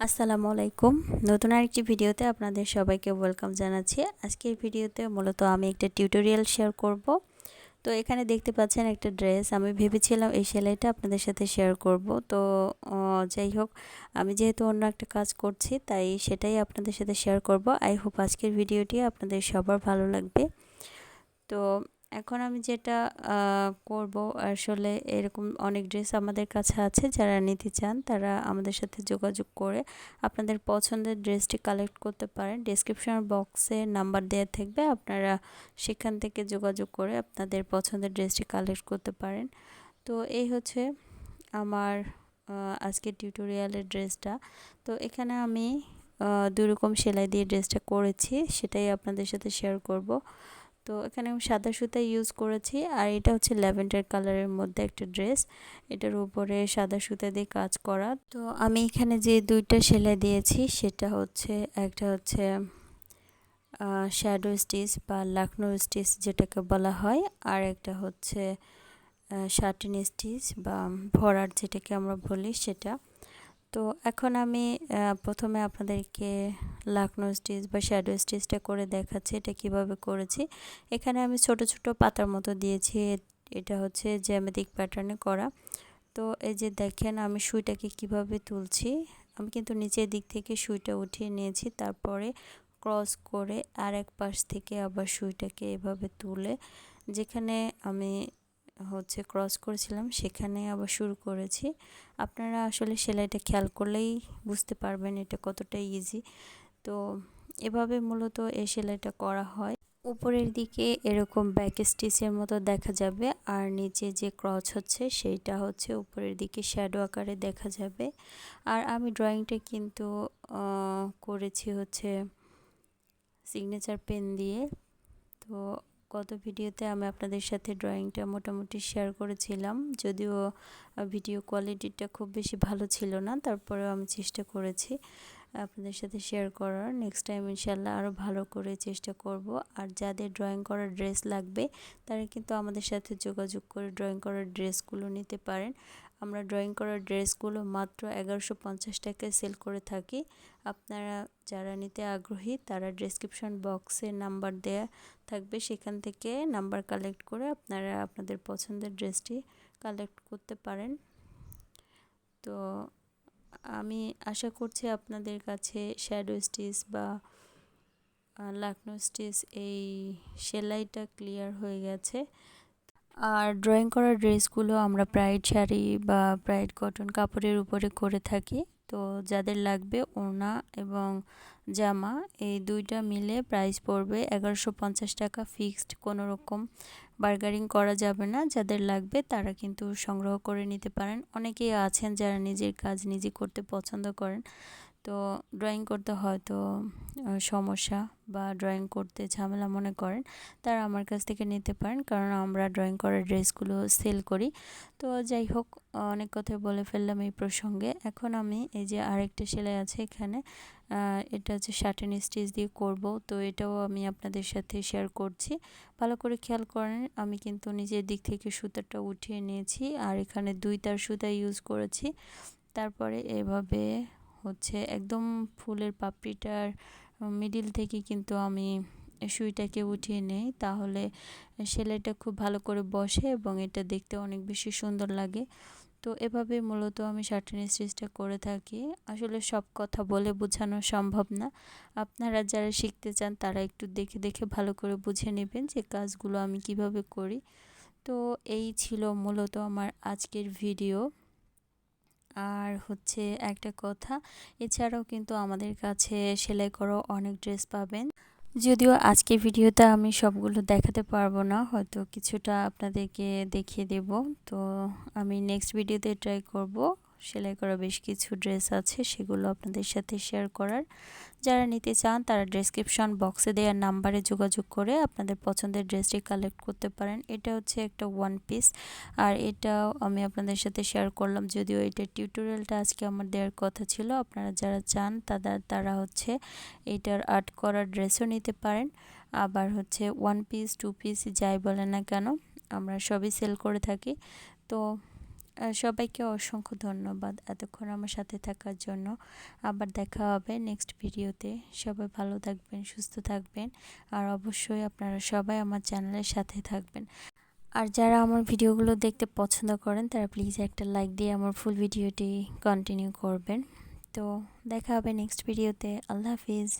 আসসালামু আলাইকুম। নতুন আরেকটি ভিডিওতে আপনাদের সবাইকে ওয়েলকাম জানাচ্ছি। আজকের ভিডিওতে মূলত আমি একটা টিউটোরিয়াল শেয়ার করব। তো এখানে দেখতে পাচ্ছেন একটা ড্রেস। আমি ভেবেছিলাম এই সেলাইটা আপনাদের সাথে শেয়ার করব। তো যাই হোক, আমি যেহেতু অন্য একটা কাজ করছি, তাই সেটাই আপনাদের সাথে শেয়ার করব। আই হোপ আজকের ভিডিওটি আপনাদের সবার ভালো লাগবে। তো এখন আমি যেটা করব আসলে এরকম অনেক ড্রেস আমাদের কাছে আছে, যারা নিতে চান তারা আমাদের সাথে যোগাযোগ করে আপনাদের পছন্দের ড্রেসটি কালেক্ট করতে পারেন। ডিসক্রিপশন বক্সে নাম্বার দেওয়া থাকবে, আপনারা সেখান থেকে যোগাযোগ করে আপনাদের পছন্দের ড্রেসটি কালেক্ট করতে পারেন। তো এই হচ্ছে আমার আজকের টিউটোরিয়ালের ড্রেসটা তো এখানে আমি দুরকম সেলাই দিয়ে ড্রেসটা করেছি, সেটাই আপনাদের সাথে শেয়ার করব। তো এখানে আমি সাদা সুতা ইউজ করেছি আর এটা হচ্ছে ল্যাভেন্ডার কালারের মধ্যে একটা ড্রেস এটার উপরে সাদা সুতা দিয়ে কাজ করা। তো আমি এখানে যে দুইটা সেলাই দিয়েছি সেটা হচ্ছে, একটা হচ্ছে শ্যাডো স্টিচ বা লাখনৌ স্টিচ যেটাকে বলা হয় আর একটা হচ্ছে শার্টিন স্টিচ বা ভরার যেটাকে আমরা বলি সেটা। তো এখন আমি প্রথমে আপনাদেরকে লাকনো স্টিচ বা শ্যাডো স্টিচটা করে দেখাচ্ছি, এটা কীভাবে করেছি। এখানে আমি ছোট ছোট পাতার মতো দিয়েছি এটা হচ্ছে জ্যামেটিক প্যাটার্নে করা। তো এই যে দেখেন, আমি সুইটাকে কীভাবে তুলছি, আমি কিন্তু নিচের দিক থেকে সুইটা উঠিয়ে নিয়েছি, তারপরে ক্রস করে আর এক পাশ থেকে আবার সুইটাকে এভাবে তুলে, যেখানে আমি হচ্ছে ক্রস করেছিলাম সেখানে আবার শুরু করেছি। আপনারা আসলে সেলাইটা খেয়াল করলেই বুঝতে পারবেন এটা কতটা ইজি তো এভাবে মূলত এই সেলাইটা করা হয়। উপরের দিকে এরকম ব্যাক স্টিচের মতো দেখা যাবে, আর নিচে যে ক্রচ হচ্ছে সেইটা হচ্ছে উপরের দিকে শ্যাডো আকারে দেখা যাবে। আর আমি ড্রয়িংটা কিন্তু করেছি হচ্ছে সিগনেচার পেন দিয়ে। তো গত ভিডিওতে আমি আপনাদের সাথে ড্রয়িংটা মোটামুটি শেয়ার করেছিলাম। যদিও ভিডিও কোয়ালিটিটা খুব বেশি ভালো ছিল না, তারপরেও আমি চেষ্টা করেছি আপনাদের সাথে শেয়ার করার। নেক্সট টাইম ইনশাল্লাহ আরও ভালো করে চেষ্টা করব। আর যাদের ড্রয়িং করার ড্রেস লাগবে, তারা কিন্তু আমাদের সাথে যোগাযোগ করে ড্রয়িং করার ড্রেসগুলো নিতে পারেন। আমরা ড্রয়িং করার ড্রেসগুলো মাত্র এগারোশো পঞ্চাশ টাকায় সেল করে থাকি। আপনারা যারা নিতে আগ্রহী, তারা ডেসক্রিপশন বক্সে নাম্বার দেয়া থাকবে। সেখান থেকে নাম্বার কালেক্ট করে আপনারা আপনাদের পছন্দের ড্রেসটি কালেক্ট করতে পারেন। তো আমি আশা করছি আপনাদের কাছে শ্যাডো স্টিচ বা লাকনো স্টিচ এই সেলাইটা ক্লিয়ার হয়ে গেছে। আর ড্রয়িং করা ড্রেসগুলো আমরা ব্রাইড শাড়ি বা ব্রাইড কটন কাপড়ের উপরে করে থাকি। তো যাদের লাগবে ওড়না এবং জামা, এই দুইটা মিলে প্রাইস পড়বে এগারোশো পঞ্চাশ টাকা ফিক্সড কোনো রকম বার্গারিং করা যাবে না, যাদের লাগবে তারা কিন্তু সংগ্রহ করে নিতে পারেন। অনেকেই আছেন যারা নিজের কাজ নিজে করতে পছন্দ করেন। তো ড্রয়িং করতে হয়তো সমস্যা বা ড্রয়িং করতে ঝামেলা মনে করেন, তারা আমার কাছ থেকে নিতে পারেন। কারণ আমরা ড্রয়িং করার ড্রেসগুলো সেল করি। তো যাই হোক অনেক কথা বলে ফেললাম এই প্রসঙ্গে। এখন আমি এই যে আরেকটা সেলাই আছে এখানে এটা হচ্ছে শার্টেন স্টিচ দিয়ে করব। তো এটাও আমি আপনাদের সাথে শেয়ার করছি। ভালো করে খেয়াল করেন, আমি কিন্তু নিজের দিক থেকে সুতাটা উঠিয়ে নিয়েছি। আর এখানে দুই তার সুতা ইউজ করেছি। তারপরে এভাবে হচ্ছে একদম ফুলের পাপড়িটার মিডিল থেকে কিন্তু আমি সুইটাকে উঠিয়ে নেই। তাহলে সেলাইটা খুব ভালো করে বসে এবং এটা দেখতে অনেক বেশি সুন্দর লাগে। তো এভাবে মূলত আমি শার্টিন স্টিচটা করে থাকি। আসলে সব কথা বলে বোঝানো সম্ভব না। আপনারা যারা শিখতে চান তারা একটু দেখে দেখে ভালো করে বুঝে নেবেন যে কাজগুলো আমি কীভাবে করি। তো এই ছিল মূলত আমার আজকের ভিডিও আর হচ্ছে একটা কথা, এছাড়াও কিন্তু আমাদের কাছে সেলাই করা অনেক ড্রেস পাবেন। যদিও আজকে ভিডিওতে আমি সবগুলো দেখাতে পারব না, হয়তো কিছুটা আপনাদেরকে দেখিয়ে দেব। তো আমি নেক্সট ভিডিওতে ট্রাই করব। সেলাই করা বেশ কিছু ড্রেস আছে, সেগুলো আপনাদের সাথে শেয়ার করার। যারা নিতে চান, তারা ডেসক্রিপশন বক্সে দেওয়ার নাম্বারে যোগাযোগ করে আপনাদের পছন্দের ড্রেসটি কালেক্ট করতে পারেন। এটা হচ্ছে একটা ওয়ান পিস আর এটাও আমি আপনাদের সাথে শেয়ার করলাম, যদিও এটা টিউটোরিয়ালটা আজকে আমার দেওয়ার কথা ছিল। আপনারা যারা চান তারা তারা হচ্ছে এটার আর্ট করা ড্রেসও নিতে পারেন। আবার হচ্ছে ওয়ান পিস টু পিস যাই বলে না কেন, আমরা সবই সেল করে থাকি। তো সবাইকে অসংখ্য ধন্যবাদ এতক্ষণ আমার সাথে থাকার জন্য। আবার দেখা হবে নেক্সট ভিডিওতে সবাই ভালো থাকবেন, সুস্থ থাকবেন। আর অবশ্যই আপনারা সবাই আমার চ্যানেলের সাথে থাকবেন। আর যারা আমার ভিডিওগুলো দেখতে পছন্দ করেন, তারা প্লিজ একটা লাইক দিয়ে আমার ফুল ভিডিওটি কন্টিনিউ করবেন। তো দেখা হবে নেক্সট ভিডিওতে আল্লাহ হাফিজ।